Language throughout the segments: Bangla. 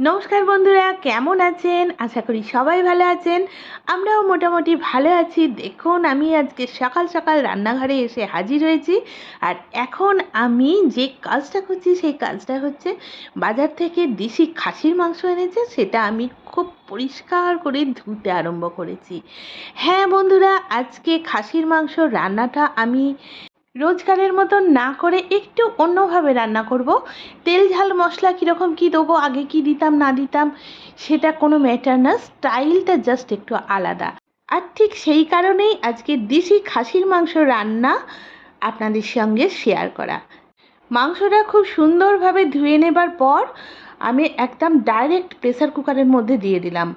নমস্কার বন্ধুরা, কেমন আছেন? আশা করি সবাই ভালো আছেন। আমরাও মোটামুটি ভালো আছি। দেখুন, আমি আজকে সকাল সকাল রান্নাঘরে এসে হাজির হয়েছি। আর এখন আমি যে কাজটা করছি, সেই কাজটা হচ্ছে বাজার থেকে দেশি খাসির মাংস এনেছে, সেটা আমি খুব পরিষ্কার করে ধুতে আরম্ভ করেছি। হ্যাঁ বন্ধুরা, আজকে খাসির মাংস রান্নাটা আমি রোজকারের মতন না করে একটু অন্যভাবে রান্না করব। তেল ঝাল মশলা কীরকম কী দেবো, আগে কি দিতাম, না দিতাম, সেটা কোনো ম্যাটার না। স্টাইলটা জাস্ট একটু আলাদা। আর ঠিক সেই কারণেই আজকে দেশি খাসির মাংস রান্না আপনাদের সঙ্গে শেয়ার করা। মাংসটা খুব সুন্দরভাবে ধুয়ে নেবার পর আমি একদম ডাইরেক্ট প্রেসার কুকারের মধ্যে দিয়ে দিলাম।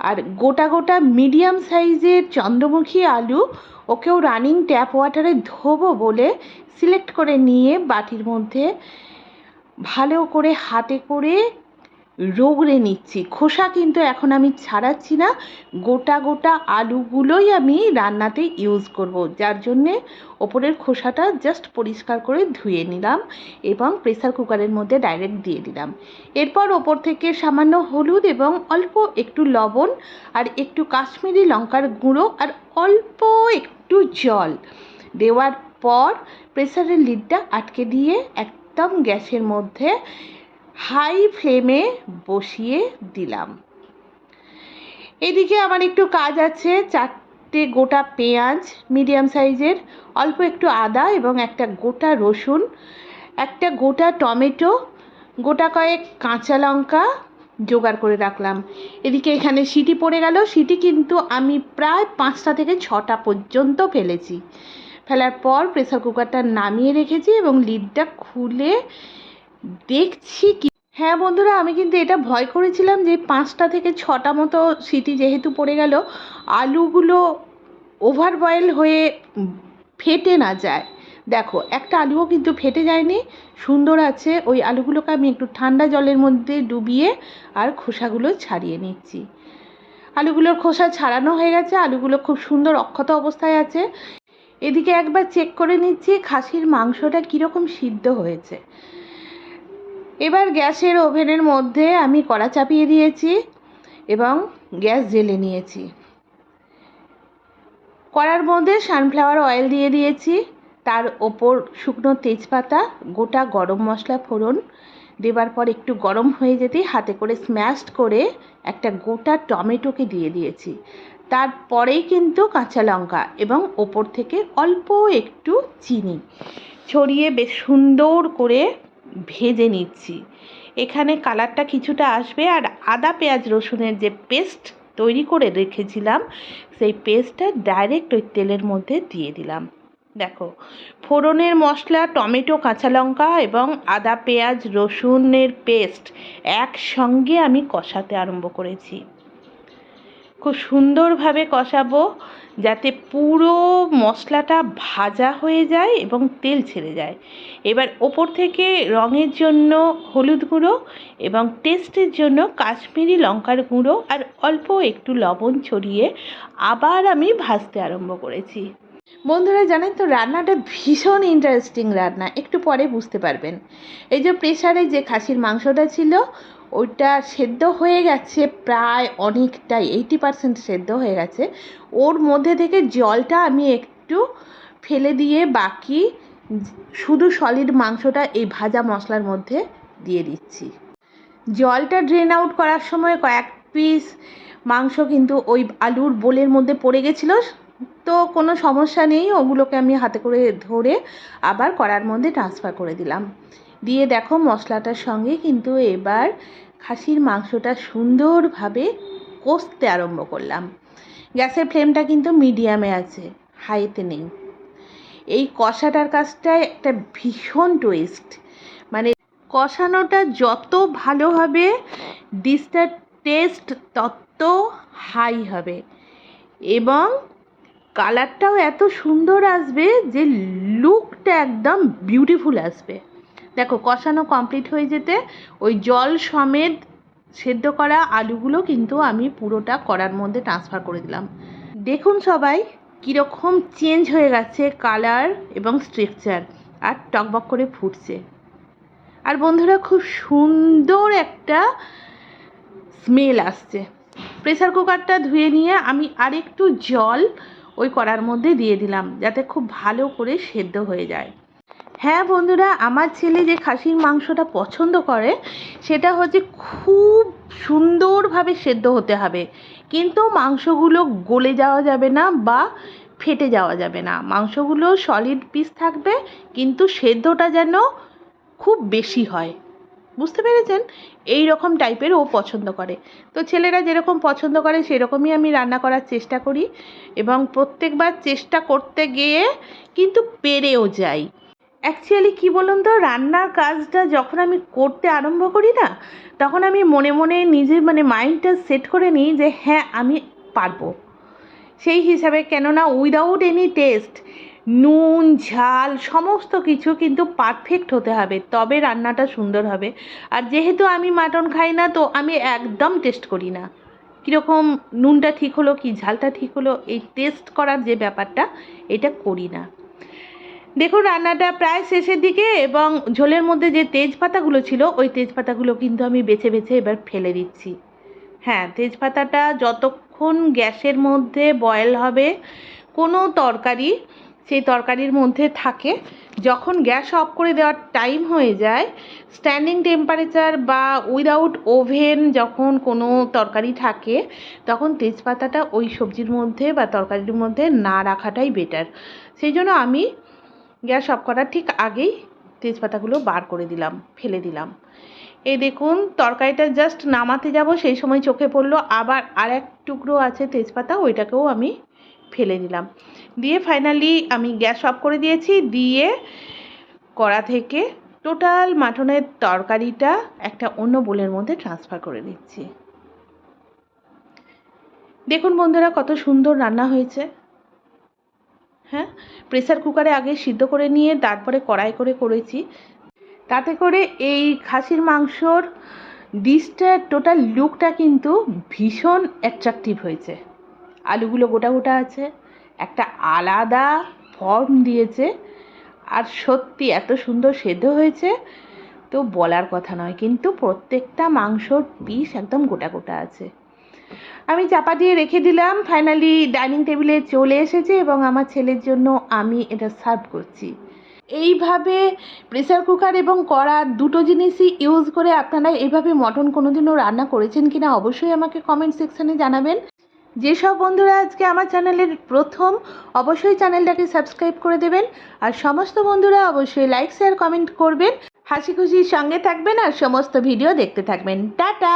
আর গোটা গোটা মিডিয়াম সাইজের চন্দ্রমুখী আলু ওকেও রানিং ট্যাপ ওয়াটারে ধোবো বলে সিলেক্ট করে নিয়ে বাটির মধ্যে ভালো করে হাতে করে রগড়ে নিচ্ছি। খোসা কিন্তু এখন আমি ছাড়াচ্ছি না। গোটা গোটা আলুগুলোই আমি রান্নাতে ইউজ করব। যার জন্যে ওপরের খোসাটা জাস্ট পরিষ্কার করে ধুয়ে নিলাম এবং প্রেসার কুকারের মধ্যে ডাইরেক্ট দিয়ে দিলাম। এরপর ওপর থেকে সামান্য হলুদ এবং অল্প একটু লবণ আর একটু কাশ্মীরি লঙ্কার গুঁড়ো আর অল্প একটু জল দেওয়ার পর প্রেসারের লিডটা আটকে দিয়ে একদম গ্যাসের মধ্যে হাই ফ্লেমে বসিয়ে দিলাম। এদিকে আমার একটু কাজ আছে, চারটে গোটা পেঁয়াজ, মিডিয়াম সাইজের, অল্প একটু আদা এবং একটা গোটা রসুন, একটা গোটা টমেটো, গোটা কয়েক কাঁচা লঙ্কা জোগাড় করে রাখলাম। এদিকে এখানে সিটি পড়ে গেল। সিটি কিন্তু আমি প্রায় পাঁচটা থেকে ছটা পর্যন্ত ফেলেছি। ফেলার পর প্রেসার কুকারটা নামিয়ে রেখেছি এবং লিডটা খুলে দেখছি কি হ্যাঁ বন্ধুরা, আমি কিন্তু এটা ভয় করেছিলাম যে পাঁচটা থেকে ছটা মতো সিটি যেহেতু পড়ে গেল, আলুগুলো ওভার বয়েল হয়ে ফেটে না যায়। দেখো, একটা আলুও কিন্তু ফেটে যায়নি, সুন্দর আছে। ওই আলুগুলোকে আমি একটু ঠান্ডা জলের মধ্যে ডুবিয়ে আর খোসাগুলো ছাড়িয়ে নিচ্ছি। আলুগুলোর খোসা ছাড়ানো হয়ে গেছে, আলুগুলো খুব সুন্দর অক্ষত অবস্থায় আছে। এদিকে একবার চেক করে নিচ্ছি, খাসির মাংসটা কীরকম সিদ্ধ হয়েছে। এবার গ্যাসের ওভেনের মধ্যে আমি কড়া চাপিয়ে দিয়েছি এবং গ্যাস জেলে নিয়েছি। কড়ার মধ্যে সানফ্লাওয়ার অয়েল দিয়ে দিয়েছি। তার ওপর শুকনো তেজপাতা, গোটা গরম মশলা ফোড়ন, দেবার পর একটু গরম হয়ে যেতেই হাতে করে স্ম্যাশড করে একটা গোটা টমেটোকে দিয়ে দিয়েছি। তারপরেই কিন্তু কাঁচা লঙ্কা এবং ওপর থেকে অল্প একটু চিনি। ছড়িয়ে বেশ সুন্দর করে ভেজে নিচ্ছি। এখানে কালারটা কিছুটা আসবে আর আদা, পেঁয়াজ, রসুনের যে পেস্ট তৈরি করে রেখেছিলাম, সেই পেস্টটা ডাইরেক্ট ওই তেলের মধ্যে দিয়ে দিলাম। দেখো, ফোড়নের মশলা, টমেটো, কাঁচা লঙ্কা এবং আদা, পেঁয়াজ, রসুনের পেস্ট একসঙ্গে আমি কষাতে আরম্ভ করেছি। খুব সুন্দরভাবে কষাবো যাতে পুরো মশলাটা ভাজা হয়ে যায় এবং তেল ছেড়ে যায়। এবার ওপর থেকে রঙের জন্য হলুদ গুঁড়ো এবং টেস্টের জন্য কাশ্মীরি লঙ্কার গুঁড়ো আর অল্প একটু লবণ ছড়িয়ে আবার আমি ভাজতে আরম্ভ করেছি। বন্ধুরা, জানেন তো, রান্নাটা ভীষণ ইন্টারেস্টিং রান্না, একটু পরে বুঝতে পারবেন। এই যে প্রেশারে যে খাসির মাংসটা ছিল ওইটা সেদ্ধ হয়ে গেছে প্রায় অনেকটাই এইটি পারসেন্ট সেদ্ধ হয়ে গেছে। ওর মধ্যে থেকে জলটা আমি একটু ফেলে দিয়ে বাকি শুধু সলিড মাংসটা এই ভাজা মশলার মধ্যে দিয়ে দিচ্ছি। জলটা ড্রেন আউট করার সময় কয়েক পিস মাংস কিন্তু ওই আলুর বোলের মধ্যে পড়ে গেছিল, তো কোনো সমস্যা নেই, ওগুলোকে আমি হাতে করে ধরে আবার কড়ার মধ্যে ট্রান্সফার করে দিলাম। দিয়ে দেখো মশলাটার সঙ্গে কিন্তু এবার খাসির মাংসটা সুন্দরভাবে কষতে আরম্ভ করলাম। গ্যাসের ফ্লেমটা কিন্তু মিডিয়ামে আছে, হাইতে নেই। এই কষাটার কাজটায় একটা ভীষণ টুইস্ট মানে কষানোটা যত ভালো হবে ডিশটার টেস্ট তত হাই হবে। এবং কালারটাও এত সুন্দর আসবে যে লুকটা একদম বিউটিফুল আসবে। দেখো, কষানো কমপ্লিট হয়ে যেতে ওই জল সমেত সেদ্ধ করা আলুগুলো কিন্তু আমি পুরোটা কড়ার মধ্যে ট্রান্সফার করে দিলাম। দেখুন সবাই, কীরকম চেঞ্জ হয়ে গেছে কালার এবং স্ট্রাকচার আর টকবক করে ফুটছে। আর বন্ধুরা, খুব সুন্দর একটা স্মেল আসছে। প্রেসার কুকারটা ধুয়ে নিয়ে আমি আরেকটু জল ওই কড়ার মধ্যে দিয়ে দিলাম, যাতে খুব ভালো করে সেদ্ধ হয়ে যায়। হ্যাঁ বন্ধুরা, আমার ছেলে যে খাসির মাংসটা পছন্দ করে, সেটা হচ্ছে খুব সুন্দরভাবে সেদ্ধ হতে হবে। কিন্তু মাংসগুলো গলে যাওয়া যাবে না বা ফেটে যাওয়া যাবে না। মাংসগুলো সলিড পিস থাকবে, কিন্তু সেদ্ধটা যেন খুব বেশি হয়। বুঝতে পেরেছেন? এই রকম টাইপের ও পছন্দ করে। তো ছেলেরা যেরকম পছন্দ করে, সেরকমই আমি রান্না করার চেষ্টা করি এবং প্রত্যেকবার চেষ্টা করতে গিয়ে কিন্তু পেরেও যাই। অ্যাকচুয়ালি কী বলুন তো, রান্নার কাজটা যখন আমি করতে আরম্ভ করি না, তখন আমি মনে মনে নিজের মানে মাইন্ডটা সেট করে নিই যে হ্যাঁ আমি পারব। সেই হিসাবে কেননা উইদাউট এনি টেস্ট নুন, ঝাল, সমস্ত কিছু কিন্তু পারফেক্ট হতে হবে, তবে রান্নাটা সুন্দর হবে। আর যেহেতু আমি মাটন খাই না, তো আমি একদম টেস্ট করি না। কীরকম নুনটা ঠিক হলো কি, ঝালটা ঠিক হলো, এই টেস্ট করার যে ব্যাপারটা, এটা করি না। দেখুন, রান্নাটা প্রায় শেষের দিকে এবং ঝোলের মধ্যে যে তেজপাতাগুলো ছিল, ওই তেজপাতাগুলো কিন্তু আমি বেছে বেছে এবার ফেলে দিচ্ছি। হ্যাঁ তেজপাতাটা যতক্ষণ গ্যাসের মধ্যে বয়েল হবে, কোনো তরকারি, সেই তরকারির মধ্যে থাকে, যখন গ্যাস অফ করে দেওয়ার টাইম হয়ে যায় স্ট্যান্ডিং টেম্পারেচার বা উইদাউট ওভেন যখন কোনো তরকারি থাকে, তখন তেজপাতাটা ওই সবজির মধ্যে বা তরকারির মধ্যে না রাখাটাই বেটার সেই জন্য আমি গ্যাস অফ করার ঠিক আগেই তেজপাতাগুলো বার করে দিলাম, ফেলে দিলাম। এই দেখুন, তরকারিটা জাস্ট নামাতে যাব, সেই সময় চোখে পড়ল, আবার আর এক টুকরো আছে তেজপাতা, ওইটাকেও আমি ফেলে দিলাম। দিয়ে ফাইনালি আমি গ্যাস অফ করে দিয়েছি, দিয়ে কড়া থেকে টোটাল মাটনের তরকারিটা একটা অন্য বোলের মধ্যে ট্রান্সফার করে দিচ্ছি দেখুন বন্ধুরা, কত সুন্দর রান্না হয়েছে। হ্যাঁ? প্রেসার কুকারে আগে সিদ্ধ করে নিয়ে তারপরে কড়াই করে করেছি। তাতে করে এই খাসির মাংসর ডিশটার টোটাল লুকটা কিন্তু ভীষণ অ্যাট্রাকটিভ হয়েছে। আলুগুলো গোটা গোটা আছে, একটা আলাদা ফর্ম দিয়েছে আর সত্যি এত সুন্দর সেদ্ধ হয়েছে তো বলার কথা নয়, কিন্তু প্রত্যেকটা মাংসর পিস একদম গোটা গোটা আছে। আমি চাপা দিয়ে রেখে দিলাম। ফাইনালি ডাইনিং টেবিলে চলে এসেছে এবং আমার ছেলের জন্য আমি এটা সার্ভ করছি। এইভাবে প্রেসার কুকার এবং কড়া দুটো জিনিসই ইউজ করে আপনারা এইভাবে মটন কোনোদিনও রান্না করেছেন কিনা অবশ্যই আমাকে কমেন্ট সেকশানে জানাবেন। যেসব বন্ধুরা আজকে আমার চ্যানেলের প্রথম, অবশ্যই চ্যানেলটাকে সাবস্ক্রাইব করে দেবেন। আর সমস্ত বন্ধুরা অবশ্যই লাইক শেয়ার কমেন্ট করবেন। হাসি খুশির সঙ্গে থাকবেন আর সমস্ত ভিডিও দেখতে থাকবেন। টাটা!